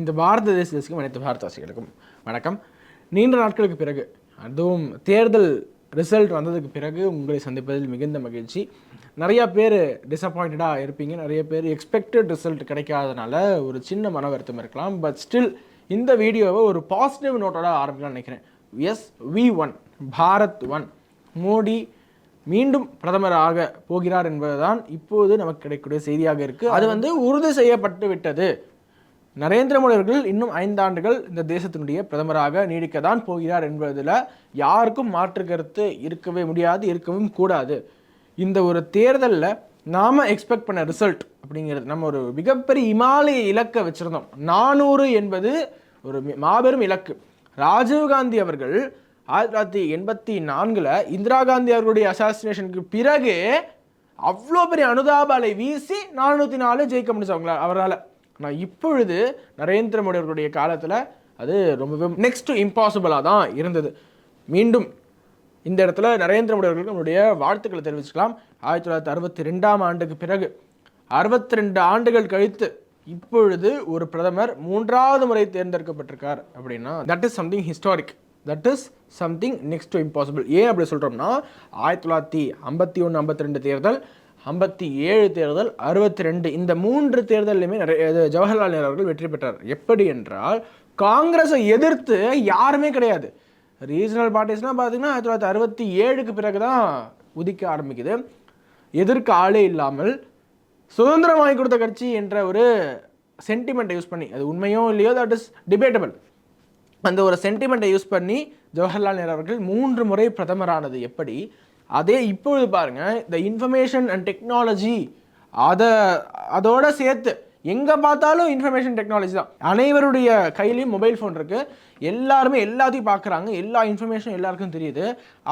இந்த பாரத தேசத்துக்கும் அனைத்து பாரதவாசிகளுக்கும் வணக்கம். நீண்ட நாட்களுக்கு பிறகு அதுவும் தேர்தல் ரிசல்ட் வந்ததுக்கு பிறகு உங்களை சந்திப்பதில் மிகுந்த மகிழ்ச்சி. நிறையா பேர் டிசப்பாயிண்டடாக இருப்பீங்க. நிறைய பேர் எக்ஸ்பெக்டட் ரிசல்ட் கிடைக்காதனால ஒரு சின்ன மன வருத்தம் இருக்கலாம். பட் ஸ்டில் இந்த வீடியோவை ஒரு பாசிட்டிவ் நோட்டோட ஆரம்பிக்கலாம்னு நினைக்கிறேன். Yes we won Bharat won Modi மீண்டும் பிரதமராக போகிறார் என்பதுதான் இப்போது நமக்கு கிடைக்கக்கூடிய செய்தியாக இருக்குது அது வந்து உறுதி செய்யப்பட்டு விட்டது. நரேந்திர மோடி அவர்கள் இன்னும் ஐந்தாண்டுகள் இந்த தேசத்தினுடைய பிரதமராக நீடிக்க தான் போகிறார் என்பதில் யாருக்கும் மாற்று கருத்து இருக்கவே முடியாது இருக்கவும் கூடாது. இந்த ஒரு தேர்தலில் நாம் எக்ஸ்பெக்ட் பண்ண ரிசல்ட் அப்படிங்கிறது நம்ம ஒரு மிகப்பெரிய இமாலய இலக்கை வச்சுருந்தோம். நானூறு என்பது ஒரு மாபெரும் இலக்கு. ராஜீவ்காந்தி அவர்கள் ஆயிரத்தி தொள்ளாயிரத்தி எண்பத்தி நான்கில் இந்திரா காந்தி அவர்களுடைய அசாசினேஷனுக்கு பிறகு அவ்வளோ பெரிய அனுதாப அலை வீசி நானூற்றி நாலு ஜெயிக்க முடிச்சவங்களா அவரால். ஆனால் இப்பொழுது நரேந்திர மோடி அவர்களுடைய காலத்தில் அது ரொம்பவே நெக்ஸ்ட் இம்பாசிபிளாக தான் இருந்தது. மீண்டும் இந்த இடத்துல நரேந்திர மோடி அவர்களுக்கு நம்மளுடைய வாழ்த்துக்களை தெரிவிச்சுக்கலாம். ஆயிரத்தி தொள்ளாயிரத்தி அறுபத்தி ரெண்டாம் ஆண்டுக்கு பிறகு அறுபத்தி ரெண்டு ஆண்டுகள் கழித்து இப்பொழுது ஒரு பிரதமர் மூன்றாவது முறை தேர்ந்தெடுக்கப்பட்டிருக்கார் அப்படின்னா that is something historic that is something next to impossible ஏன் அப்படி சொல்கிறோம்னா ஆயிரத்தி தொள்ளாயிரத்தி ஐம்பத்தி ஒன்று ஐம்பத்தி ரெண்டு தேர்தல் ஐம்பத்தி ஏழு தேர்தல் அறுபத்தி ரெண்டு. இந்த மூன்று தேர்தலையுமே நிறைய ஜவஹர்லால் நேரு அவர்கள் வெற்றி பெற்றார். எப்படி என்றால் காங்கிரஸை எதிர்த்து யாருமே கிடையாது. ரீஜனல் பார்ட்டிஸ்லாம் பார்த்தீங்கன்னா ஆயிரத்தி தொள்ளாயிரத்தி அறுபத்தி ஏழுக்கு பிறகு தான் உதிக்க ஆரம்பிக்குது. எதிர்க்க ஆளே இல்லாமல் சுதந்திரம் வாங்கி கொடுத்த கட்சி என்ற ஒரு சென்டிமெண்ட்டை யூஸ் பண்ணி அது உண்மையோ இல்லையோ தட் இஸ் டிபேட்டபிள் அந்த ஒரு சென்டிமெண்ட்டை யூஸ் பண்ணி ஜவஹர்லால் நேரு அவர்கள் மூன்று முறை பிரதமரானது எப்படி அதே இப்பொழுது பாருங்க இந்த இன்ஃபர்மேஷன் அண்ட் டெக்னாலஜி அதை அதோட சேர்த்து எங்கே பார்த்தாலும் இன்ஃபர்மேஷன் டெக்னாலஜி தான். அனைவருடைய கையிலையும் மொபைல் ஃபோன் இருக்குது எல்லாருமே எல்லாத்தையும் பார்க்குறாங்க. எல்லா இன்ஃபர்மேஷனும் எல்லாருக்கும் தெரியுது.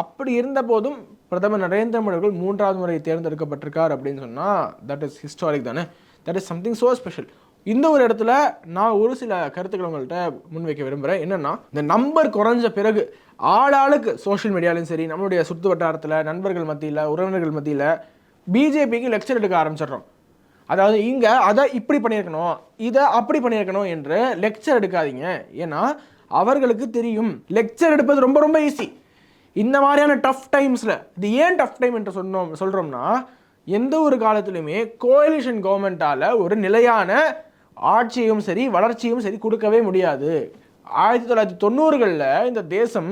அப்படி இருந்த போதும் பிரதமர் நரேந்திர மோடி அவர்கள் மூன்றாவது முறை தேர்ந்தெடுக்கப்பட்டிருக்கார் அப்படின்னு சொன்னால் தட் இஸ் ஹிஸ்டாரிக் தானே? That is something so special இந்த ஒரு இடத்துல நான் ஒரு சில கருத்துக்கள் உங்கள்கிட்ட முன்வைக்க விரும்புகிறேன் என்னென்னா இந்த நம்பர் குறைஞ்ச பிறகு ஆளாளுக்கு சோஷியல் மீடியாலையும் சரி நம்மளுடைய சுற்று வட்டாரத்தில் நண்பர்கள் மத்தியில் உறவினர்கள் மத்தியில் பிஜேபிக்கு லெக்சர் எடுக்க ஆரம்பிச்சிடுறோம். அதாவது இங்கே அதை இப்படி பண்ணியிருக்கணும் இதை அப்படி பண்ணியிருக்கணும் என்று லெக்சர் எடுக்காதீங்க. ஏன்னா அவர்களுக்கு தெரியும் லெக்சர் எடுப்பது ரொம்ப ரொம்ப ஈஸி இந்த மாதிரியான டஃப் டைம்ஸில் இது ஏன் டஃப் டைம் என்று சொன்னோம் சொல்கிறோம்னா எந்த ஒரு காலத்திலுமே கோயலிஷன் கவர்மெண்ட்டால் ஒரு நிலையான ஆட்சியும் சரி வளர்ச்சியும் சரி கொடுக்கவே முடியாது. ஆயிரத்தி தொள்ளாயிரத்தி தொண்ணூறுகளில் இந்த தேசம்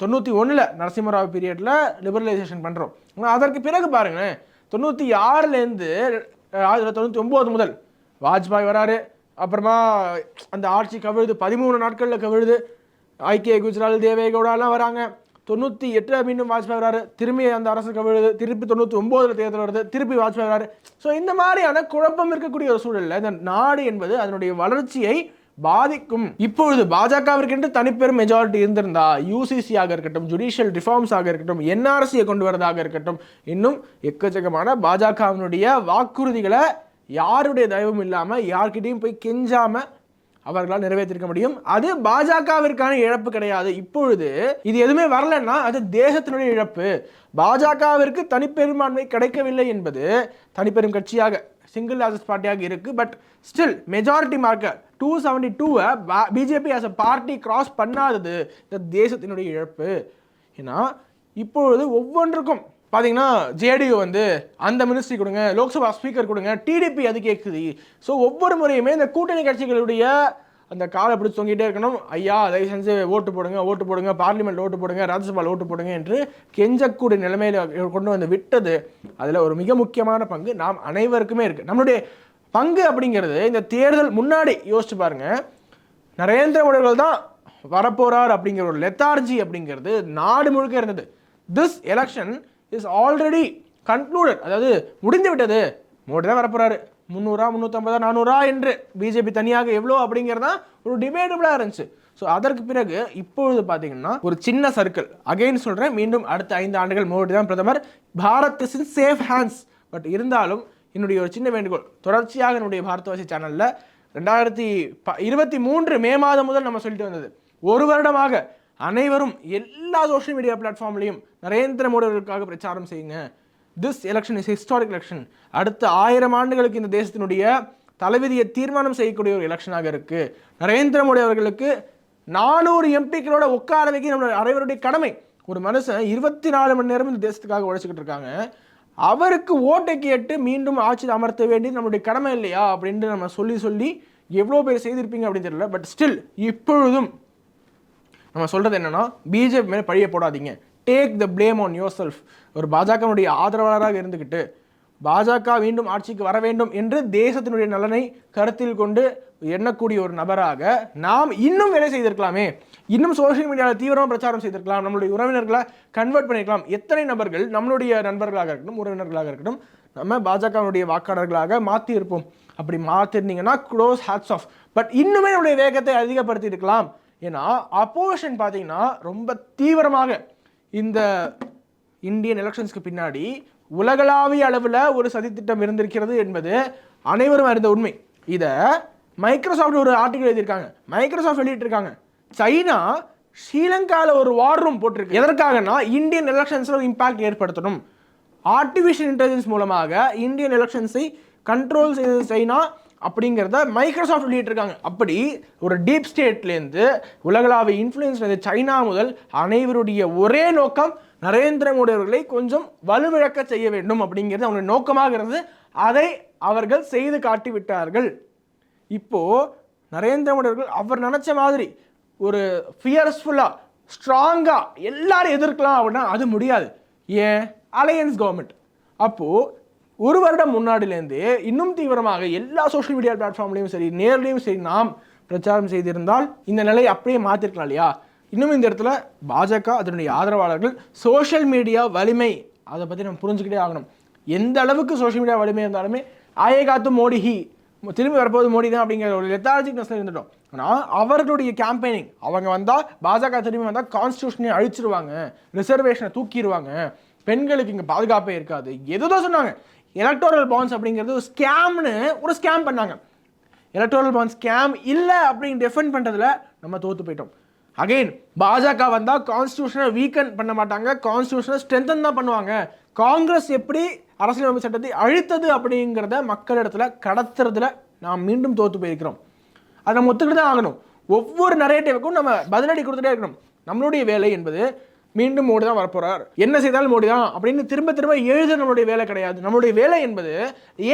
தொண்ணூற்றி ஒன்றில் நரசிம்மராவ் பீரியடில் லிபரலைசேஷன் பண்ணுறோம் ஆனால் அதற்கு பிறகு பாருங்களேன் தொண்ணூற்றி ஆறுலேருந்து ஆயிரத்தி தொள்ளாயிரத்தி தொண்ணூற்றி ஒம்பது முதல் வாஜ்பாய் வராரு. அப்புறமா அந்த ஆட்சி கவிழுது பதிமூணு நாட்களில் கவிழுது ஐக்கிய குஜரால் தேவேகவுடாலாம் வராங்க. தொண்ணூற்றி எட்டு மீண்டும் வாஜ்பாய் வராரு திரும்பி அந்த அரசு கவிழுது திருப்பி தொண்ணூற்றி ஒம்போதில் தேர்தல் வருது. திருப்பி வாஜ்பாய் வராரு ஸோ இந்த மாதிரியான குழப்பம் இருக்கக்கூடிய ஒரு சூழலில் இந்த நாடு என்பது அதனுடைய வளர்ச்சியை பாதிக்கும். இப்பொழுது பாஜகவிற்கென்று தனிப்பெரும் மெஜாரிட்டி இருந்திருந்தா யூசிசி ஆக இருக்கட்டும் ஜுடிஷியல் ரிஃபார்ம்ஸ் ஆக இருக்கட்டும் என்ஆர்சியை கொண்டு வரதாக இருக்கட்டும் இன்னும் எக்கச்சக்கமான பாஜகவினுடைய வாக்குறுதிகளை யாருடைய தயவும் இல்லாமல் யார்கிட்டையும் போய் கெஞ்சாமல் அவர்களால் நிறைவேற்றிருக்க முடியும். அது பாஜகவிற்கான இழப்பு கிடையாது. இப்பொழுது இது எதுவுமே வரலன்னா அது தேசத்தினுடைய இழப்பு. பாஜகவிற்கு தனிப்பெரும்பான்மை கிடைக்கவில்லை என்பது தனிப்பெரும் கட்சியாக சிங்கிள் லார்ஜஸ்ட் பார்ட்டியாக இருக்கு. But still majority marker two seventy டூவை BJP as a party cross பண்ணாதது இந்த தேசத்தினுடைய இழப்பு. ஏன்னா இப்பொழுது ஒவ்வொன்றுக்கும் பார்த்தீங்கன்னா ஜேடியு வந்து அந்த மினிஸ்ட்ரி கொடுங்க லோக்சபா ஸ்பீக்கர் கொடுங்க டிடிபி அது கேட்குது ஸோ ஒவ்வொரு முறையுமே இந்த கூட்டணி கட்சிகளுடைய அந்த காலை பிடிச்சி தொங்கிட்டே இருக்கணும். ஐயா தயவு செஞ்சு ஓட்டு போடுங்க ஓட்டு போடுங்க பார்லிமெண்ட் ஓட்டு போடுங்க ராஜ்யசபாவில் ஓட்டு போடுங்க என்று கெஞ்சக்கூடிய நிலைமையில் கொண்டு வந்து விட்டது. அதில் ஒரு மிக முக்கியமான பங்கு நாம் அனைவருக்குமே இருக்குது நம்மளுடைய பங்கு அப்படிங்கிறது இந்த தேர்தல் முன்னாடி யோசிச்சு பாருங்கள் நரேந்திர மோடிகள் தான் வரப்போறார் அப்படிங்கிற ஒரு லெத்தார்ஜி அப்படிங்கிறது நாடு முழுக்க இருந்தது. This election is already concluded அதாவது முடிந்து விட்டது மோடி தான் வரப்போறாரு. முந்நூறா முந்நூற்றம்பதா நானூறா என்று பிஜேபி தனியாக எவ்வளோ அப்படிங்கிறதா ஒரு டிபேட்டபிளாக இருந்துச்சு. ஸோ அதற்கு பிறகு இப்பொழுது பார்த்தீங்கன்னா ஒரு சின்ன சர்க்கிள் அகைன் சொல்கிறேன் மீண்டும் அடுத்த ஐந்து ஆண்டுகள் மோடி தான் பிரதமர். Bharat is in safe hands but இருந்தாலும் என்னுடைய ஒரு சின்ன வேண்டுகோள் தொடர்ச்சியாக என்னுடைய பாரதவாசி சேனலில் ரெண்டாயிரத்தி ப இருபத்தி மூன்று மே மாதம் முதல் நம்ம சொல்லிட்டு வந்தது. ஒரு வருடமாக அனைவரும் எல்லா சோஷியல் மீடியா பிளாட்ஃபார்ம்லையும் நரேந்திர மோடி அவர்களுக்காக பிரச்சாரம் செய்யுங்க. This election is historic election அடுத்த ஆயிரம் ஆண்டுகளுக்கு இந்த தேசத்தினுடைய தலைவிதியை தீர்மானம் செய்யக்கூடிய ஒரு எலெக்ஷனாக இருக்குது நரேந்திர மோடி அவர்களுக்கு நானூறு எம்பிக்களோட உட்கார வைக்க நம்மளோட அனைவருடைய கடமை. ஒரு மனுஷன் இருபத்தி நாலு மணி நேரம் இந்த தேசத்துக்காக உழைச்சிக்கிட்டு இருக்காங்க. அவருக்கு ஓட்டை கேட்டு மீண்டும் ஆட்சியில் அமர்த்த வேண்டியது நம்மளுடைய கடமை இல்லையா? அப்படின்ட்டு நம்ம சொல்லி சொல்லி எவ்வளோ பேர் செய்திருப்பீங்க அப்படின்னு தெரியல. பட் ஸ்டில் இப்பொழுதும் நம்ம சொல்கிறது என்னென்னா பிஜேபி மேலே பழிய போடாதீங்க. Take the blame on yourself ஒரு பாஜகனுடைய ஆதரவாளராக இருந்துக்கிட்டு பாஜக மீண்டும் ஆட்சிக்கு வர வேண்டும் என்று தேசத்தினுடைய நலனை கருத்தில் கொண்டு எண்ணக்கூடிய ஒரு நபராக நாம் இன்னும் வேலை செய்திருக்கலாமே. இன்னும் சோஷியல் மீடியாவில் தீவிரமாக பிரச்சாரம் செய்திருக்கலாம். நம்மளுடைய உறவினர்களை கன்வெர்ட் பண்ணிருக்கலாம். எத்தனை நபர்கள் நம்மளுடைய நண்பர்களாக இருக்கட்டும் உறவினர்களாக இருக்கட்டும் நம்ம பாஜகவுடைய வாக்காளர்களாக மாற்றி இருப்போம் அப்படி மாற்றிருந்தீங்கன்னா க்ளோஸ் ஹேட்ஸ் ஆஃப் பட் இன்னுமே நம்முடைய வேகத்தை அதிகப்படுத்தி இருக்கலாம் ஏன்னா அப்போசிஷன் பார்த்தீங்கன்னா ரொம்ப தீவிரமாக இந்த இந்தியன் எலெக்ஷன்ஸ்க்கு பின்னாடி உலகளாவிய அளவில் ஒரு சதித்திட்டம் இருந்திருக்கிறது என்பது அனைவரும் அறிந்த உண்மை. இதை மைக்ரோசாஃப்ட் ஒரு ஆர்டிகல் எழுதியிருக்காங்க. மைக்ரோசாஃப்ட் வெளியிட்டிருக்காங்க. சைனா ஸ்ரீலங்காவில் ஒரு வார் ரூம் போட்டிருக்கு. எதற்காகனா இந்தியன் எலெக்ஷன்ஸில் ஒரு இம்பாக்ட் ஏற்படுத்தணும். ஆர்டிஃபிஷியல் இன்டெலிஜென்ஸ் மூலமாக இந்தியன் எலெக்ஷன்ஸை கண்ட்ரோல் செய்த சைனா. அப்படிங்கிறத மைக்ரோசாஃப்ட் வெளியிட்டிருக்காங்க. அப்படி ஒரு டீப் ஸ்டேட்லேருந்து உலகளாவிய இன்ஃப்ளூயன்ஸ் சைனா முதல் அனைவருடைய ஒரே நோக்கம் நரேந்திர மோடி அவர்களை கொஞ்சம் வலுவிழக்க செய்ய வேண்டும் அப்படிங்கிறது அவங்களுடைய நோக்கமாக இருந்து அதை அவர்கள் செய்து காட்டி விட்டார்கள். இப்போது நரேந்திர மோடி அவர்கள் அவர் நினச்ச மாதிரி ஒரு ஃபியர்ஸ்ஃபுல்லாக ஸ்ட்ராங்காக எல்லாரும் எதிர்க்கலாம் அப்படின்னா அது முடியாது. ஏன்? அலையன்ஸ் கவர்மெண்ட் அப்போது ஒரு வருடம் முன்னாடிலேருந்து இன்னும் தீவிரமாக எல்லா சோஷியல் மீடியா பிளாட்ஃபார்ம்லையும் சரி நேர்லையும் சரி நாம் பிரச்சாரம் செய்திருந்தால் இந்த நிலையை அப்படியே மாற்றிருக்கலாம் இல்லையா? இன்னும் இந்த இடத்துல பாஜக அதனுடைய ஆதரவாளர்கள் சோஷியல் மீடியா வலிமை அதை பற்றி நம்ம புரிஞ்சுக்கிட்டே ஆகணும். எந்த அளவுக்கு சோஷியல் மீடியா வலிமை இருந்தாலுமே ஆயே காத்து மோடி ஹி திரும்பி வரப்போது மோடி தான் அப்படிங்கிற ஒரு லெத்தாலஜிக்னஸ் இருந்துட்டோம். ஆனால் அவர்களுடைய கேம்பெயினிங் அவங்க வந்தால் பாஜக திரும்பி வந்தால் கான்ஸ்டியூஷனை அழிச்சிருவாங்க ரிசர்வேஷனை தூக்கிடுவாங்க பெண்களுக்கு இங்கே பாதுகாப்பே இருக்காது. எதுதான் சொன்னாங்க. எலக்டோரல் பாண்ட்ஸ் அப்படிங்கிறது ஒரு ஸ்கேம்னு ஒரு ஸ்கேம் பண்ணாங்க. எலக்டோரல் பாண்ட் ஸ்கேம் இல்லை அப்படின்னு டிஃபெண்ட் பண்ணுறதுல நம்ம தோற்று போயிட்டோம். அகைன் பாஜக வந்தால் கான்ஸ்டியூஷனை வீக்கன் பண்ண மாட்டாங்க. கான்ஸ்டியூஷனை ஸ்ட்ரென்தன் தான் பண்ணுவாங்க. காங்கிரஸ் எப்படி அரசியலமைப்பு சட்டத்தை அழித்தது அப்படிங்கிறத மக்களிடத்துல கடத்துறதுல நாம் மீண்டும் தோற்று போயிருக்கிறோம். அதை நம்ம ஒத்துக்கிட்டு தான் ஆகணும். ஒவ்வொரு நரேட்டிவுக்கும் நம்ம பதிலடி கொடுத்துட்டே இருக்கணும். நம்மளுடைய வேலை என்பது மீண்டும் மோடி தான் வரப்போறார். என்ன செய்தாலும் மோடி தான் அப்படின்னு திரும்ப திரும்ப எழுத நம்மளுடைய வேலை கிடையாது. நம்மளுடைய வேலை என்பது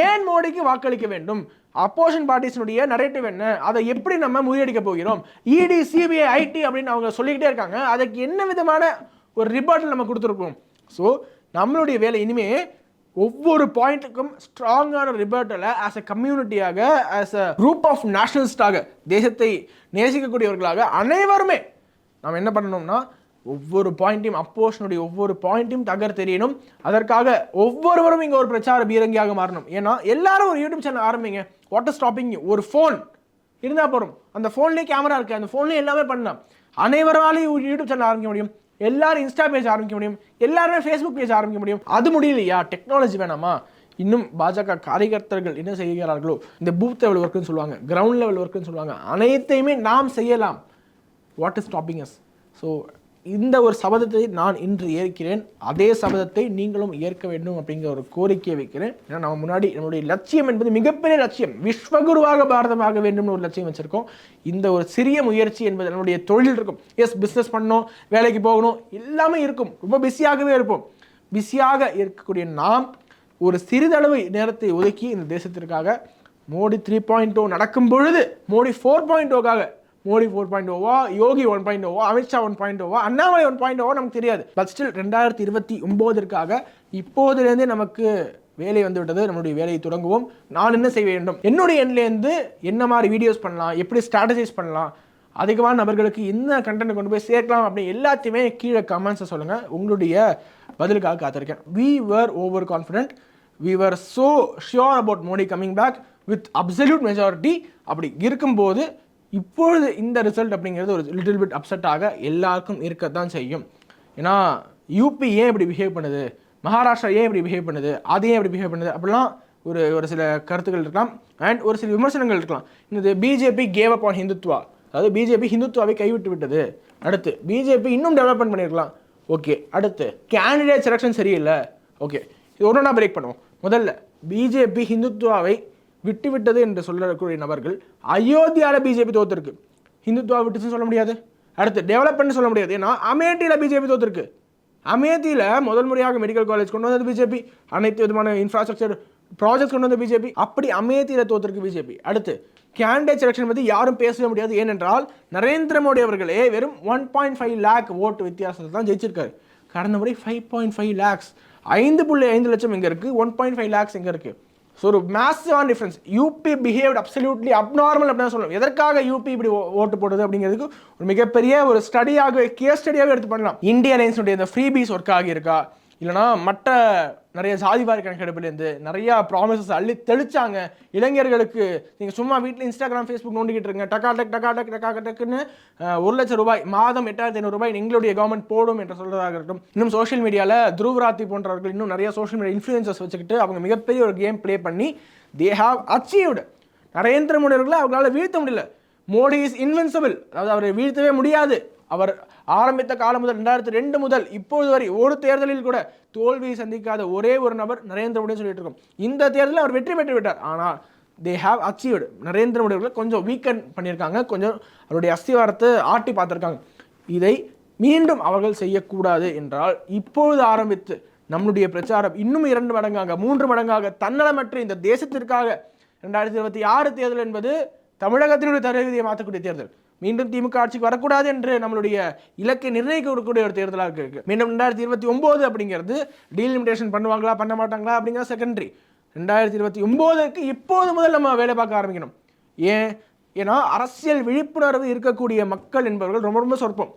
ஏன் மோடிக்கு வாக்களிக்க வேண்டும்? அப்போசிஷன் பார்ட்டிஸினுடைய நரேட்டிவ் என்ன? அதை எப்படி நம்ம முறியடிக்க போகிறோம்? இடி சிபிஐ ஐடி அப்படின்னு அவங்க சொல்லிக்கிட்டே இருக்காங்க. அதுக்கு என்ன விதமான ஒரு ரிப்போர்ட்டில் நம்ம கொடுத்துருக்கோம்? ஸோ நம்மளுடைய வேலை இனிமே ஒவ்வொரு பாயிண்ட்டுக்கும் ஸ்ட்ராங்கான ரிபர்ட்டில் ஆஸ் அ கம்யூனிட்டியாக ஆஸ் அ குரூப் ஆஃப் நேஷனலிஸ்டாக தேசத்தை நேசிக்கக்கூடியவர்களாக அனைவருமே நாம் என்ன பண்ணணும்னா ஒவ்வொரு பாயிண்ட்டையும் அப்போஷனுடைய ஒவ்வொரு பாயிண்ட்டையும் தகர் தெரியணும் அதற்காக ஒவ்வொருவரும் இங்கே ஒரு பிரச்சார பீரங்கியாக மாறணும். ஏன்னா எல்லாரும் ஒரு யூடியூப் சேனல் ஆரம்பிங்க. வாட் ஸ்டாப்பிங் ஒரு ஃபோன் இருந்தால் போகிறோம் அந்த ஃபோன்லேயே கேமரா இருக்குது அந்த ஃபோன்லேயே எல்லாமே பண்ணலாம். அனைவராலையும் ஒரு யூடியூப் சேனல் ஆரம்பிக்க முடியும். எல்லாரும் இன்ஸ்டா பேஜ் ஆரம்பிக்க முடியும். எல்லாருமே ஃபேஸ்புக் பேஜ் ஆரம்பிக்க முடியும். அது முடியலையா? டெக்னாலஜி வேணாமா? இன்னும் பாஜக காரியகர்த்தர்கள் என்ன செய்கிறார்களோ இந்த பூத் லெவல் ஒர்க்குன்னு சொல்லுவாங்க கிரவுண்ட் லெவல் ஒர்க்குன்னு சொல்லுவாங்க அனைத்தையுமே நாம் செய்யலாம். What is stopping us so இந்த ஒரு சபதத்தை நான் இன்று ஏற்கிறேன் அதே சபதத்தை நீங்களும் ஏற்க வேண்டும் அப்படிங்கிற ஒரு கோரிக்கையை வைக்கிறேன். ஏன்னா நம்ம முன்னாடி நம்மளுடைய லட்சியம் என்பது மிகப்பெரிய லட்சியம். விஸ்வகுருவாக பாரதமாக வேண்டும்னு ஒரு லட்சியம் வச்சிருக்கோம். இந்த ஒரு சிறிய முயற்சி என்பது நம்மளுடைய தொழில் இருக்கும். எஸ் பிஸ்னஸ் பண்ணணும் வேலைக்கு போகணும் எல்லாமே இருக்கும். ரொம்ப பிஸியாகவே இருப்போம். பிஸியாக இருக்கக்கூடிய நாம் ஒரு சிறிதளவு நேரத்தை ஒதுக்கி இந்த தேசத்திற்காக மோடி த்ரீ பாயிண்ட் டூ நடக்கும் பொழுது மோடி ஃபோர் பாயிண்ட் டூக்காக மோடி ஃபோர் பாயிண்ட் ஓவா யோகி ஒன் பாயிண்ட் ஓவா அமித்ஷா ஒன் பாயிண்ட் ஓவா அண்ணாமலை ஒன் பாயிண்ட் ஓவா நமக்கு தெரியாது. பட் ஸ்டில் ரெண்டாயிரத்தி இருபத்தி ஒம்போதிற்காக இப்போதுலேருந்தே நமக்கு வேலை வந்துவிட்டது. நம்மளுடைய வேலையை தொடங்குவோம். நான் என்ன செய்ய வேண்டும்? என்னுடைய எண்ணிலேருந்து என்ன மாதிரி வீடியோஸ் பண்ணலாம்? எப்படி ஸ்ட்ராட்டஜைஸ் பண்ணலாம்? அதிகமான நபர்களுக்கு என்ன கண்டென்ட் கொண்டு போய் சேர்க்கலாம் அப்படின்னு எல்லாத்தையுமே கீழே கமெண்ட்ஸை சொல்லுங்கள் உங்களுடைய பதிலுக்காக காத்திருக்கேன். We were overconfident we were so sure about Modi coming back with absolute majority அப்படி இருக்கும்போது இப்பொழுது இந்த ரிசல்ட் அப்படிங்கிறது ஒரு லிட்டில் பிட் அப்செட்டாக எல்லாருக்கும் இருக்கத்தான் செய்யும். ஏன்னா யூபி ஏன் இப்படி பிஹேவ் பண்ணுது? மகாராஷ்டிரா ஏன் இப்படி பிஹேவ் பண்ணுது? அது ஏன் இப்படி பிஹேவ் பண்ணுது? அப்படிலாம் ஒரு ஒரு சில கருத்துக்கள் இருக்கலாம். அண்ட் ஒரு சில விமர்சனங்கள் இருக்கலாம். இந்த BJP gave up on Hindutva அதாவது பிஜேபி ஹிந்துத்வாவை கைவிட்டு விட்டது. அடுத்து பிஜேபி இன்னும் டெவலப்மெண்ட் பண்ணியிருக்கலாம். ஓகே அடுத்து கேண்டிடேட் செலெக்ஷன் சரியில்லை. ஓகே இது ஒன்று நான் பிரேக் பண்ணுவோம். முதல்ல பிஜேபி ஹிந்துத்வாவை விட்டுவிட்டது என்று சொல்லக்கூடிய நபர்கள் அயோத்தியாவில் பிஜேபி தோத்துருக்கு. இந்துத்துவா விட்டுச்சுன்னு சொல்ல முடியாது. அடுத்து டெவலப்மெண்ட் சொல்ல முடியாது. ஏன்னா அமேட்டியில் பிஜேபி தோத்துருக்கு. அமேத்தியில் முதல் முறையாக மெடிக்கல் காலேஜ் கொண்டு வந்தது பிஜேபி. அனைத்து விதமான இன்ஃப்ராஸ்ட்ரக்சர் ப்ராஜெக்ட் கொண்டு வந்த பிஜேபி. அப்படி அமேத்தியில் தோத்திருக்கு பிஜேபி. அடுத்து கேண்டிடேட் செலெக்ஷன் பற்றி யாரும் பேசவே முடியாது. ஏனென்றால் நரேந்திர மோடி அவர்களே வெறும் ஒன் பாயிண்ட் ஃபைவ் லேக் ஓட்டு வித்தியாசத்தை தான் ஜெயிச்சிருக்காரு. கடந்த முறை ஃபைவ் பாயிண்ட் ஃபைவ் லேக்ஸ் ஐந்து புள்ளி ஐந்து லட்சம் எங்கே இருக்குது ஒன் பாயிண்ட் ஃபைவ் லேக்ஸ் எங்கே இருக்குது ஸோ ஒரு மேசிவான difference UP behaved absolutely abnormal அப்படின்னு சொல்லணும். எதற்காக யூபி இப்படி ஓட்டு போடுது அப்படிங்கிறதுக்கு ஒரு மிகப்பெரிய ஒரு ஸ்டடியாக கேஸ் ஸ்டடியாகவே எடுத்து பண்ணலாம். இந்தியன் அலைன்ஸுடைய இந்த ஃப்ரீபீஸ் ஒர்க் ஆகியிருக்கா? இல்லைனா மற்ற நிறைய சாதிவாரி கணக்கெடுப்புலேருந்து நிறையா ப்ராமிசஸ் அள்ளி தெளிச்சாங்க. இளைஞர்களுக்கு நீங்கள் சும்மா வீட்டில் இன்ஸ்டாகிராம் ஃபேஸ்புக் நோண்டிக்கிட்டு இருங்க. டக்கா டக் டக்கா டக் டக்கா டக்குன்னு ஒரு லட்சம் ரூபாய் மாதம் எட்டாயிரத்தி ஐநூறு ரூபாய் எங்களுடைய கவர்மெண்ட் போடும் என்று சொல்கிறதாக இருக்கட்டும். இன்னும் சோஷியல் மீடியாவில் துருவராத்தி போன்றவர்கள் இன்னும் நிறைய சோஷியல் மீடியா இன்ஃப்ளூயன்சர்ஸ் வச்சுக்கிட்டு அவங்க மிகப்பெரிய ஒரு கேம் ப்ளே பண்ணி they have achieved Narendra Modi அவர்களால் அவங்களால வீழ்த்த முடியல. மோடி இஸ் இன்வென்சபிள் அதாவது அவரை வீழ்த்தவே முடியாது. அவர் ஆரம்பித்த காலம் முதல் ரெண்டாயிரத்தி ரெண்டு முதல் இப்போது வரை ஒரு தேர்தலில் கூட தோல்வியை சந்திக்காத ஒரே ஒரு நபர் நரேந்திர மோடி சொல்லிட்டு இருக்கோம். இந்த தேர்தலில் அவர் வெற்றி பெற்று விட்டார். ஆனால் they have achieved Narendra Modi அவர்களை கொஞ்சம் வீக்கன் பண்ணியிருக்காங்க. கொஞ்சம் அவருடைய அஸ்திவாரத்தை ஆட்டி பார்த்துருக்காங்க. இதை மீண்டும் அவர்கள் செய்யக்கூடாது என்றால் இப்பொழுது ஆரம்பித்து நம்முடைய பிரச்சாரம் இன்னும் இரண்டு மடங்காக மூன்று மடங்காக தன்னலமற்ற இந்த தேசத்திற்காக ரெண்டாயிரத்தி இருபத்தி ஆறு தேர்தல் என்பது தமிழகத்தினுடைய தலைவிதியை மாற்றக்கூடிய தேர்தல். மீண்டும் திமுக ஆட்சிக்கு வரக்கூடாது என்று நம்மளுடைய இலக்கை நிர்ணயிக்கக்கூடிய ஒரு தேர்தலாக இருக்கு. மீண்டும் ரெண்டாயிரத்தி இருபத்தி ஒன்பது அப்படிங்கிறது டீலிமிடேஷன் பண்ணுவாங்களா பண்ண மாட்டாங்களா அப்படிங்கிற செகண்டரி ரெண்டாயிரத்தி இருபத்தி ஒம்போதுக்கு இப்போது முதல் நம்ம வேலை பார்க்க ஆரம்பிக்கணும். ஏன்? ஏன்னா அரசியல் விழிப்புணர்வு இருக்கக்கூடிய மக்கள் என்பவர்கள் ரொம்ப ரொம்ப சொற்பம்.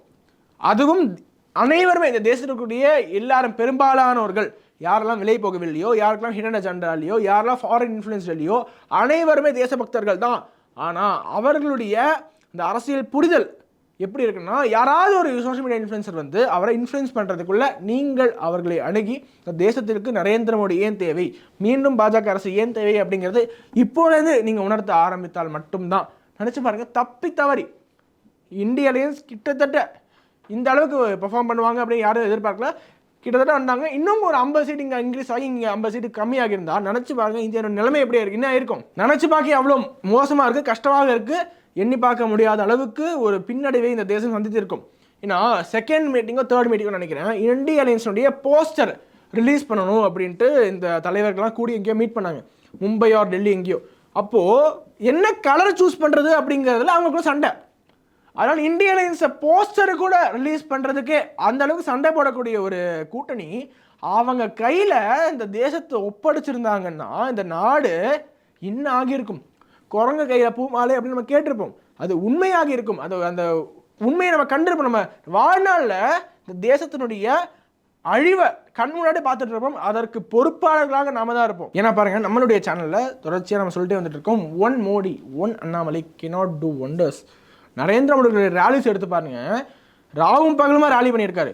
அதுவும் அனைவருமே இந்த தேசத்துக்குரிய எல்லாரும் பெரும்பாலானவர்கள் யாரெல்லாம் விலை போகவில்லையோ யாருக்கெல்லாம் ஹிடன் அஜெண்டாலையோ யாரெல்லாம் ஃபாரின் இன்ஃப்ளூயன்ஸ்லையோ அனைவருமே தேசபக்தர்கள் தான். ஆனால் அவர்களுடைய இந்த அரசியல் புரிதல் எப்படி இருக்குன்னா யாராவது ஒரு சோஷியல் மீடியா இன்ஃப்ளூயன்சர் வந்து அவரை இன்ஃப்ளூயன்ஸ் பண்ணுறதுக்குள்ளே நீங்கள் அவர்களை அணுகி இந்த தேசத்திற்கு நரேந்திர மோடி ஏன் தேவை? மீண்டும் பாஜக அரசு ஏன் தேவை அப்படிங்கிறது இப்போலேருந்து நீங்கள் உணர்த்த ஆரம்பித்தால் மட்டும்தான். நினச்சி பாருங்கள் தப்பி தவறி. இந்திய அலையன்ஸ் கிட்டத்தட்ட இந்த அளவுக்கு பெர்ஃபார்ம் பண்ணுவாங்க அப்படின்னு யாரும் எதிர்பார்க்கல. கிட்டத்தட்ட வந்தாங்க. இன்னும் ஒரு ஐம்பது சீட் இங்கே இன்க்ரீஸ் ஆகி இங்கே ஐம்பது சீட்டு கம்மியாக இருந்தா நினச்சி பாருங்கள் இந்தியாவோட நிலைமை எப்படி இருக்கு? என்ன இருக்கும் நினச்சி பார்க்க அவ்வளோ மோசமாக இருக்குது கஷ்டமாக இருக்குது எண்ணி பார்க்க முடியாத அளவுக்கு ஒரு பின்னடைவை இந்த தேசம் சந்தித்திருக்கும். ஏன்னா செகண்ட் மீட்டிங்கோ தேர்ட் மீட்டிங்கோ நினைக்கிறேன். இந்திய அலையன்ஸுடைய போஸ்டர் ரிலீஸ் பண்ணணும் அப்படின்ட்டு இந்த தலைவர்கள்லாம் கூடி எங்கேயோ மீட் பண்ணாங்க. மும்பை ஆர் டெல்லி எங்கேயோ. அப்போது என்ன கலர் சூஸ் பண்ணுறது அப்படிங்கிறதுல அவங்களுக்குள்ள சண்டை. அதனால் இந்திய அலையன்ஸை போஸ்டர் கூட ரிலீஸ் பண்ணுறதுக்கே அந்த அளவுக்கு சண்டை போடக்கூடிய ஒரு கூட்டணி அவங்க கையில் இந்த தேசத்தை ஒப்படைச்சிருந்தாங்கன்னா இந்த நாடு இன்னும் ஆகியிருக்கும். குரங்க கையில் பூமாலை அப்படின்னு நம்ம கேட்டிருப்போம். அது உண்மையாக இருக்கும். அது அந்த உண்மையை நம்ம கண்டிருப்போம். நம்ம வாழ்நாளில் இந்த தேசத்தினுடைய அழிவை கண் முன்னாடி பார்த்துட்டு இருப்போம். அதற்கு பொறுப்பாளர்களாக நாம தான் இருப்போம். ஏன்னா பாருங்க நம்மளுடைய சேனலில் தொடர்ச்சியாக நம்ம சொல்லிட்டே வந்துட்டு இருக்கோம். One Modi one Annamalai cannot do wonders Narendra மோடியுடைய rallies எடுத்து பாருங்க. ராவும் பகலுமா ரேலி பண்ணியிருக்காரு.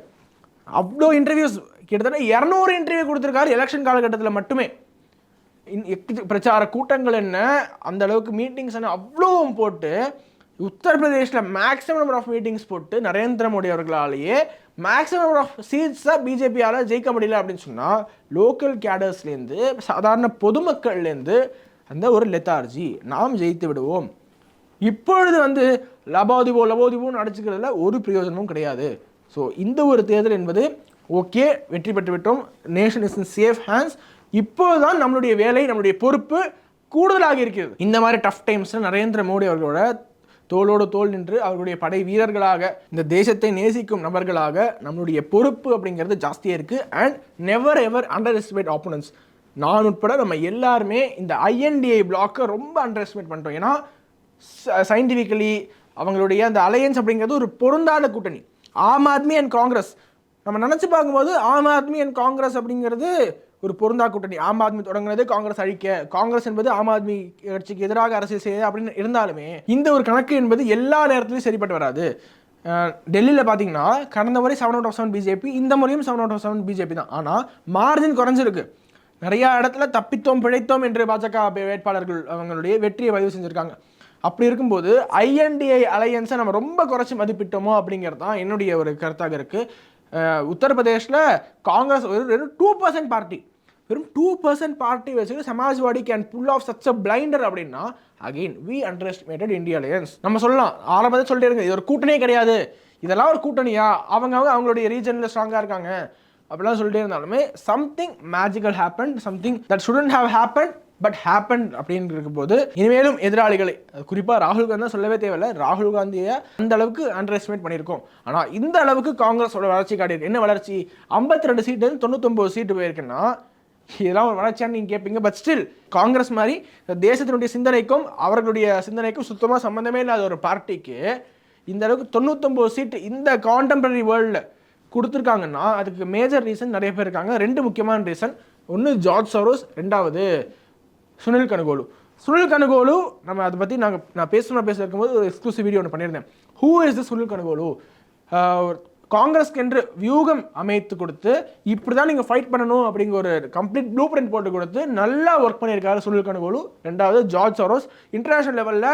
அவ்வளோ இன்டர்வியூஸ் கிட்டத்தட்ட இரநூறு இன்டர்வியூ கொடுத்துருக்காரு. எலெக்ஷன் காலகட்டத்தில் மட்டுமே. பிரச்சார கூட்டங்கள் என்ன? அந்த அளவுக்கு மீட்டிங்ஸ் என்ன? அவ்வளோவும் போட்டு உத்தரப்பிரதேசில் மேக்ஸிமம் நம்பர் ஆஃப் மீட்டிங்ஸ் போட்டு நரேந்திர மோடி அவர்களாலேயே மேக்ஸிமம் நம்பர் ஆஃப் சீட்ஸை பிஜேபியால் ஜெயிக்க முடியல அப்படின்னு சொன்னால் லோக்கல் கேடர்ஸ்லேருந்து சாதாரண பொதுமக்கள்லேருந்து அந்த ஒரு லெத்தார்ஜி நாம் ஜெயித்து விடுவோம். இப்பொழுது வந்து லபோதிபோ லபோதிபோன்னு அடிச்சுக்கிறதுல ஒரு பிரயோஜனமும் கிடையாது. ஸோ இந்த ஒரு தேர்தல் என்பது ஓகே வெற்றி பெற்று விட்டோம் nation is in safe hands இப்போதுதான் நம்மளுடைய வேலை நம்மளுடைய பொறுப்பு கூடுதலாக இருக்கிறது. இந்த மாதிரி டஃப் டைம்ஸில் நரேந்திர மோடி அவர்களோட தோளோடு தோல் நின்று அவர்களுடைய படை வீரர்களாக இந்த தேசத்தை நேசிக்கும் நபர்களாக நம்மளுடைய பொறுப்பு அப்படிங்கிறது ஜாஸ்தியாக இருக்குது and never ever underestimate opponents நான் உட்பட நம்ம எல்லாருமே இந்த ஐஎன்டிஐ பிளாக்கை ரொம்ப அண்டர் எஸ்டிமேட் பண்ணிட்டோம் ஏன்னா சயின்டிஃபிக்கலி அவங்களுடைய அந்த அலையன்ஸ் அப்படிங்கிறது ஒரு பொருந்தாத கூட்டணி. ஆம் ஆத்மி அண்ட் காங்கிரஸ் நம்ம நினச்சி பார்க்கும்போது ஆம் ஆத்மி அண்ட் காங்கிரஸ் அப்படிங்கிறது ஒரு பொருந்தா கூட்டணி. ஆம் ஆத்மி தொடங்கினது காங்கிரஸ் அழிக்க. காங்கிரஸ் என்பது ஆம் ஆத்மி கட்சிக்கு எதிராக அரசியல் செய்ய அப்படின்னு இருந்தாலுமே இந்த ஒரு கணக்கு என்பது எல்லா நேரத்திலையும் சரிப்பட்டு வராது. டெல்லியில் பார்த்தீங்கன்னா கடந்த முறை seven out of seven BJP இந்த முறையும் seven out of seven BJP தான். ஆனால் மார்ஜின் குறைஞ்சிருக்கு. நிறையா இடத்துல தப்பித்தோம் பிழைத்தோம் என்று பாஜக வேட்பாளர்கள் அவங்களுடைய வெற்றியை பதிவு செஞ்சுருக்காங்க. அப்படி இருக்கும்போது ஐஎன்டிஐ அலையன்ஸை நம்ம ரொம்ப குறைச்சி மதிப்பிட்டோமோ அப்படிங்கிறது தான் என்னுடைய ஒரு கருத்தாக இருக்குது உத்தரப்பிரதேஷில் காங்கிரஸ் ஒரு வெறும் டூ பர்சன்ட் பார்ட்டி வெறும் டூ பர்சன்ட் பார்ட்டி வச்சுட்டு Samajwadi can pull off such a blinder அப்படின்னா again we underestimated India alliance நம்ம சொல்லலாம். ஆரம்பத்தை சொல்லிட்டு இருங்க. இது ஒரு கூட்டணியே கிடையாது. இதெல்லாம் ஒரு கூட்டணியா? அவங்க அவங்க அவங்களுடைய ரீஜனில் ஸ்ட்ராங்காக இருக்காங்க. அப்படிலாம் சொல்லிட்டே இருந்தாலுமே something magical happen something that shouldn't have happen but happen அப்படின்னு இருக்கும்போது இனிமேலும் எதிராளிகளை குறிப்பாக ராகுல் காந்தி தான் சொல்லவே தேவையில்லை. ராகுல் காந்தியை அந்த அளவுக்கு அண்டர் எஸ்டிமேட் பண்ணியிருக்கோம். ஆனால் இந்த அளவுக்கு காங்கிரஸோட வளர்ச்சி காட்டியிருக்கு. என்ன வளர்ச்சி? ஐம்பத்தி ரெண்டு சீட்டு தொண்ணூத்தொம்பது சீட்டு போயிருக்குன்னா இதெல்லாம் ஒரு வளர்ச்சியான்னு நீங்கள் கேட்பீங்க பட் ஸ்டில் காங்கிரஸ் மாதிரி தேசத்தினுடைய சிந்தனைக்கும் அவர்களுடைய சிந்தனைக்கும் சுத்தமாக சம்மந்தமே இல்லாத ஒரு பார்ட்டிக்கு இந்த அளவுக்கு தொண்ணூத்தொம்பது சீட்டு இந்த கான்டெம்பரரி வேர்ல்டில் கொடுத்துருக்காங்கன்னா அதுக்கு மேஜர் ரீசன் நிறைய பேர் இருக்காங்க. ரெண்டு முக்கியமான ரீசன் ஒன்று ஜார்ஜ் சரோஸ். ரெண்டாவது சுனில் கனுகோலு. சுனில் கனுகோலு நம்ம அதை பற்றி நாங்கள் நான் பேசணும் பேச இருக்கும்போது ஒரு எக்ஸ்க்ளூசிவ் வீடியோ ஒன்று பண்ணியிருந்தேன். Who is the Sunil Kanugolu? காங்கிரஸ்க்கு என்று வியூகம் அமைத்து கொடுத்து இப்படி தான் நீங்கள் ஃபைட் பண்ணணும் அப்படிங்கிற ஒரு கம்ப்ளீட் ப்ளூ பிரிண்ட் போட்டு கொடுத்து நல்லா ஒர்க் பண்ணியிருக்காரு சுனில் கனுகோலு. ரெண்டாவது ஜார்ஜ் சரோஸ். இன்டர்நேஷனல் லெவலில்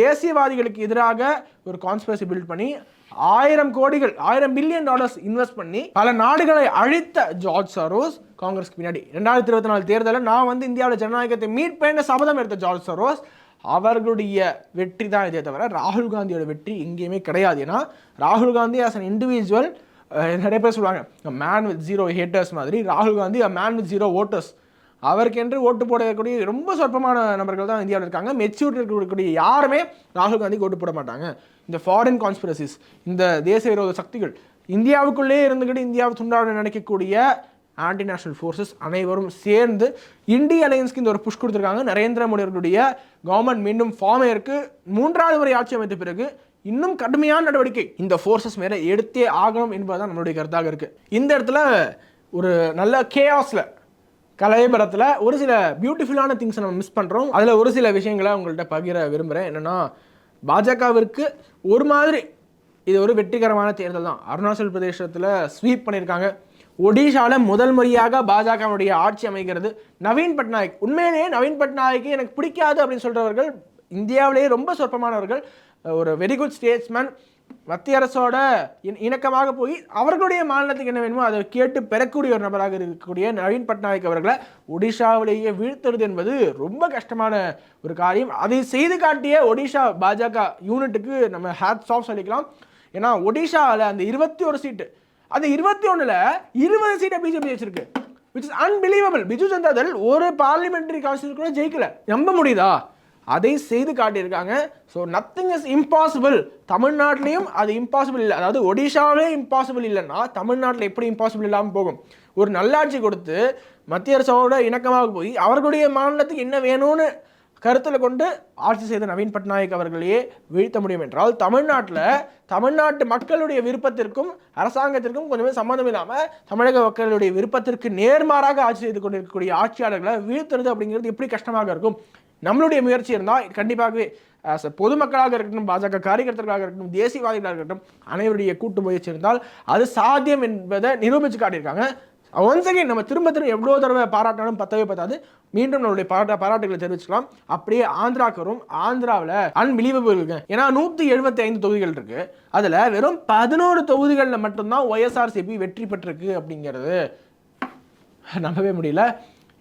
தேசியவாதிகளுக்கு எதிராக ஒரு கான்ஸ்பிரசி பில்ட் பண்ணி ஆயிரம் கோடிகள் ஆயிரம் பில்லியன் டாலர்ஸ் இன்வெஸ்ட் பண்ணி பல நாடுகளை அழித்த ஜார்ஜ் சரோஸ் காங்கிரஸ்க்கு பின்னாடி. ரெண்டாயிரத்தி இருபத்தி நாலு தேர்தலில் நான் வந்து இந்தியாவில் ஜனநாயகத்தை மீட் சபதம் எடுத்த ஜார்ஜ் சரோஸ் அவர்களுடைய வெற்றி தான் இதே தவிர ராகுல் காந்தியோட வெற்றி எங்கேயுமே கிடையாது. ஏன்னா ராகுல் காந்தி ஆஸ் அன் இண்டிவிஜுவல் நிறைய பேர் சொல்லுவாங்க மேன் வித் ஜீரோ ஹேட்டர்ஸ் மாதிரி. ராகுல் Gandhi man with zero voters அவருக்கென்று ஓட்டு போடக்கூடிய ரொம்ப சொற்பமான நபர்கள் தான் இந்தியாவில் இருக்காங்க. மெச்சூரிட்டி இருக்கக்கூடிய யாருமே ராகுல் காந்திக்கு ஓட்டு போட மாட்டாங்க. இந்த ஃபாரின் கான்ஸ்பிரசிஸ் இந்த தேச விரோத சக்திகள் இந்தியாவுக்குள்ளே இருந்துக்கிட்டு இந்தியாவை துண்டாட நினைக்கக்கூடிய ஆன்டி நேஷனல் ஃபோர்ஸஸ் அனைவரும் சேர்ந்து இந்திய அலையன்ஸ்க்கு இந்த ஒரு புஷ் கொடுத்துருக்காங்க. நரேந்திர மோடி அவர்களுடைய கவர்மெண்ட் மீண்டும் ஃபார்ம் ஆயிருக்கு மூன்றாவது முறை ஆட்சி அமைத்த பிறகு இன்னும் கடுமையான நடவடிக்கை இந்த ஃபோர்ஸஸ் மேலே எடுத்தே ஆகணும் என்பதுதான் நம்மளுடைய கருத்தாக இருக்குது இந்த இடத்துல ஒரு நல்ல கேஆஸில் கலைபடத்தில் ஒரு சில பியூட்டிஃபுல்லான திங்ஸை நம்ம மிஸ் பண்ணுறோம் அதில் ஒரு சில விஷயங்களை உங்கள்கிட்ட பகிர விரும்புகிறேன் என்னென்னா பாஜகவிற்கு ஒரு மாதிரி இது ஒரு வெற்றிகரமான தேர்தல் தான். அருணாச்சல் பிரதேசத்தில் ஸ்வீப் பண்ணியிருக்காங்க. ஒடிஷாவில் முதல் முறையாக பாஜகவுடைய ஆட்சி அமைகிறது. நவீன் பட்நாயக் உண்மையிலேயே நவீன் பட்நாயக்கை எனக்கு பிடிக்காது அப்படின்னு சொல்கிறவர்கள் இந்தியாவிலேயே ரொம்ப சொற்பமானவர்கள் ஒரு வெரி குட் ஸ்டேட்ஸ்மேன் மத்திய அரசோட இணக்கமாக போய் அவர்களுடைய மாநிலத்துக்கு என்ன வேணுமோ அதை கேட்டு பெறக்கூடிய ஒரு நபராக இருக்கக்கூடிய நவீன் பட்நாயக் அவர்களை ஒடிஷாவிலேயே வீழ்த்துறது என்பது ரொம்ப கஷ்டமான ஒரு காரியம். அதை செய்து காட்டிய ஒடிஷா பாஜக யூனிட்டுக்கு நம்ம ஹேட்ஸ் ஆஃப் சொல்லிக்கலாம். ஏன்னா ஒடிஷாவில் அந்த இருபத்தி ஒரு சீட்டு அந்த இருபத்தி ஒன்றில் இருபது சீட்டை பிஜேபி வச்சிருக்கு. Which is unbelievable Biju Janata Dal ஒரு பார்லிமெண்டரி கவுன்சில் கூட ஜெயிக்கல. நம்ப முடியுதா? அதை செய்து காட்டியிருக்காங்க. ஸோ நத்திங் இஸ் இம்பாசிபிள் தமிழ்நாட்டிலையும் அது இம்பாசிபிள் இல்லை. அதாவது ஒடிஷாவிலே இம்பாசிபிள் இல்லைன்னா தமிழ்நாட்டில் எப்படி இம்பாசிபிள் இல்லாமல் போகும்? ஒரு நல்லாட்சி கொடுத்து மத்திய அரசோட இணக்கமாக போய் அவர்களுடைய மாநிலத்துக்கு என்ன வேணும்னு கருத்தில் கொண்டு ஆட்சி செய்த நவீன் பட்நாயக் அவர்களையே வீழ்த்த முடியும் என்றால் தமிழ்நாட்டில் தமிழ்நாட்டு மக்களுடைய விருப்பத்திற்கும் அரசாங்கத்திற்கும் கொஞ்சமே சம்மந்தம் இல்லாமல் தமிழக மக்களுடைய விருப்பத்திற்கு நேர்மாறாக ஆட்சி செய்து கொண்டிருக்கக்கூடிய ஆட்சியாளர்களை வீழ்த்துறது அப்படிங்கிறது எப்படி கஷ்டமாக இருக்கும்? நம்மளுடைய முயற்சி இருந்தால் கண்டிப்பாகவே பொதுமக்களாக இருக்கட்டும் பாஜக காரியகர்த்தர்களாக இருக்கட்டும் தேசியவாதிகளாக இருக்கட்டும் அனைவருடைய கூட்டு முயற்சி இருந்தால் அது சாத்தியம் என்பதை நிரூபித்து காட்டியிருக்காங்க. ஒன்ஸ் அகைன் நம்ம திரும்ப திரும்ப எவ்வளோ தடவை பாராட்டினாலும் பத்தவே பத்தாது. மீண்டும் நம்மளுடைய பாராட்ட பாராட்டுகளை தெரிவிச்சுக்கலாம். அப்படியே ஆந்திராக்கு வரும் ஆந்திராவில் அன்பிலீவபிள் இருக்கு ஏன்னா நூற்றி எழுபத்தி ஐந்து தொகுதிகள் இருக்கு. அதில் வெறும் பதினோரு தொகுதிகளில் மட்டும்தான் ஒய்எஸ்ஆர்சிபி வெற்றி பெற்றிருக்கு அப்படிங்கிறது. நம்பவே முடியல.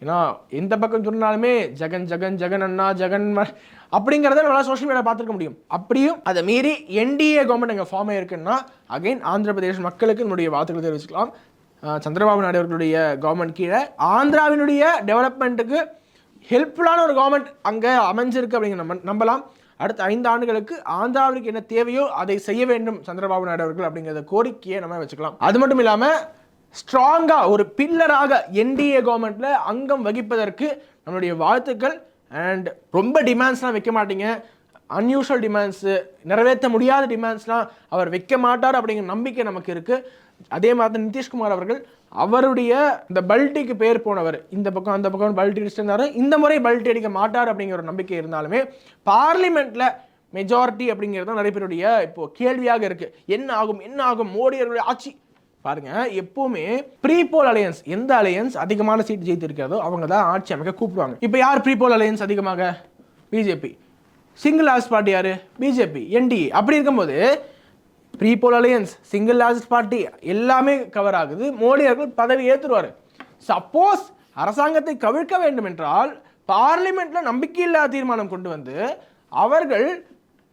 ஏன்னா எந்த பக்கம் சொன்னாலுமே ஜெகன் ஜெகன் ஜெகன் அண்ணா ஜெகன் அப்படிங்கிறத நம்மளால் சோஷியல் மீடியா பார்த்துருக்க முடியும். அப்படியும் அதை மீறி என்டிஏ கவர்மெண்ட் எங்கள் ஃபார்ம் ஆயிருக்குன்னா அகைன் ஆந்திர பிரதேஷ் மக்களுக்கு என்னுடைய வாழ்த்துக்களை தெரிவிச்சுக்கலாம். சந்திரபாபு நாயுடு அவர்களுடைய கவர்மெண்ட் கீழே ஆந்திராவினுடைய டெவலப்மெண்ட்டுக்கு ஹெல்ப்ஃபுல்லான ஒரு கவர்மெண்ட் அங்கே அமைஞ்சிருக்கு அப்படிங்கிற நம்ம நம்பலாம். அடுத்த ஐந்து ஆண்டுகளுக்கு ஆந்திராவிற்கு என்ன தேவையோ அதை செய்ய வேண்டும் சந்திரபாபு நாயுடு அவர்கள் அப்படிங்கிறத கோரிக்கையை நம்ம வச்சுக்கலாம். அது மட்டும் இல்லாமல் ஸ்ட்ராங்காக ஒரு பில்லராக என்டிஏ கவர்மெண்ட்டில் அங்கம் வகிப்பதற்கு நம்மளுடைய வாழ்த்துக்கள். அண்ட் ரொம்ப டிமாண்ட்ஸ்லாம் வைக்க மாட்டீங்க. அன்யூஷுவல் டிமாண்ட்ஸு நிறைவேற்ற முடியாத டிமாண்ட்ஸ்லாம் அவர் வைக்க மாட்டார் அப்படிங்கிற நம்பிக்கை நமக்கு இருக்குது அதே மாதிரி தான் நிதிஷ்குமார் அவர்கள் அவருடைய இந்த பல்ட்டிக்கு பேர் போனவர் இந்த பக்கம் அந்த பக்கம் பல்ட்டி அடிச்சுட்டு இந்த முறை பல்ட்டி அடிக்க மாட்டார் அப்படிங்கிற ஒரு நம்பிக்கை இருந்தாலுமே பார்லிமெண்ட்டில் மெஜாரிட்டி அப்படிங்கிறது தான் நிறைய பேருடைய இப்போது கேள்வியாக இருக்குது என்ன ஆகும் என்ன ஆகும்? மோடி ஆட்சி பாருங்க எப்பவுமே ப்ரீபோல் அலையன்ஸ் எந்த அலையன்ஸ் அதிகமான சீட் ஜெயித்து இருக்கிறதோ அவங்க தான் ஆட்சி அமைக்க கூப்பிடுவாங்க. இப்போ யார் ப்ரீபோல் அலையன்ஸ் அதிகமாக? பிஜேபி சிங்கிள் லாஸ்ட் பார்ட்டி யாரு? பிஜேபி என்டிஏ அப்படி இருக்கும்போது prepoll alliance single large party எல்லாமே கவர் ஆகுது. மோடி அவர்கள் பதவி ஏற்றுருவார் சப்போஸ் அரசாங்கத்தை கவிழ்க்க வேண்டும் என்றால் பார்லிமெண்ட்டில் நம்பிக்கையில்லா தீர்மானம் கொண்டு வந்து அவர்கள்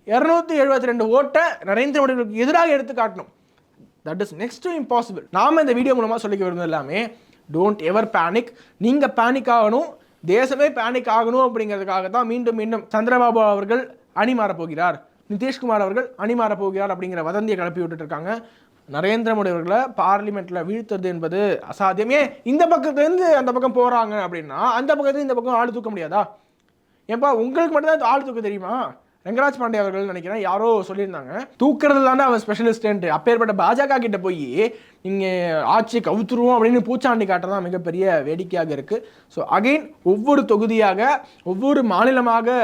இரநூத்தி எழுபத்தி ரெண்டு ஓட்டை நரேந்திர மோடிகளுக்கு எதிராக எடுத்து காட்டணும். That is next to impossible நாம இந்த வீடியோ மூலமாக சொல்லிக்க விரும்புறது எல்லாமே டோன்ட் எவர் பேனிக் நீங்கள் பேனிக் ஆகணும் தேசமே பேனிக் ஆகணும் அப்படிங்கிறதுக்காக தான் மீண்டும் மீண்டும் சந்திரபாபு அவர்கள் அணி மாறப் போகிறார். நிதிஷ்குமார் அவர்கள் அணி மாறப்போகிறார் அப்படிங்கிற வதந்தியை கிளப்பி விட்டுட்டு இருக்காங்க. நரேந்திர மோடி அவர்களை பார்லிமெண்ட்டில் வீழ்த்துறது என்பது அசாத்தியமே. இந்த பக்கத்துலேருந்து அந்த பக்கம் போகிறாங்க அப்படின்னா அந்த பக்கத்துலேருந்து இந்த பக்கம் ஆள் தூக்க முடியாதா? ஏன்பா உங்களுக்கு மட்டும்தான் ஆள் தூக்க தெரியுமா? ரங்கராஜ் பாண்டே அவர்கள் நினைக்கிறேன் யாரோ சொல்லியிருந்தாங்க. தூக்குறது தானே அவன் ஸ்பெஷலிஸ்ட்டு அப்பேற்பட்ட பாஜக கிட்ட போய் நீங்கள் ஆட்சி கவுத்துருவோம் அப்படின்னு பூச்சாண்டி காட்டுறதான் மிகப்பெரிய வேடிக்கையாக இருக்குது ஸோ அகைன் ஒவ்வொரு தொகுதியாக ஒவ்வொரு மாநிலமாக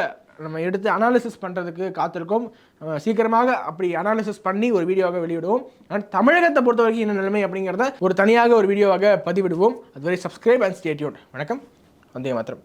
நம்ம எடுத்து அனாலிசிஸ் பண்ணுறதுக்கு காத்திருக்கோம். சீக்கிரமாக அப்படி அனாலிசிஸ் பண்ணி ஒரு வீடியோவாக வெளியிடுவோம். அண்ட் தமிழகத்தை பொறுத்த வரைக்கும் என்ன நிலைமை அப்படிங்கிறத ஒரு தனியாக ஒரு வீடியோவாக பதிவிடுவோம். அதுவரை சப்ஸ்கிரைப் அண்ட் ஸ்டேட்யூட் வணக்கம். வந்தே மாத்திரம்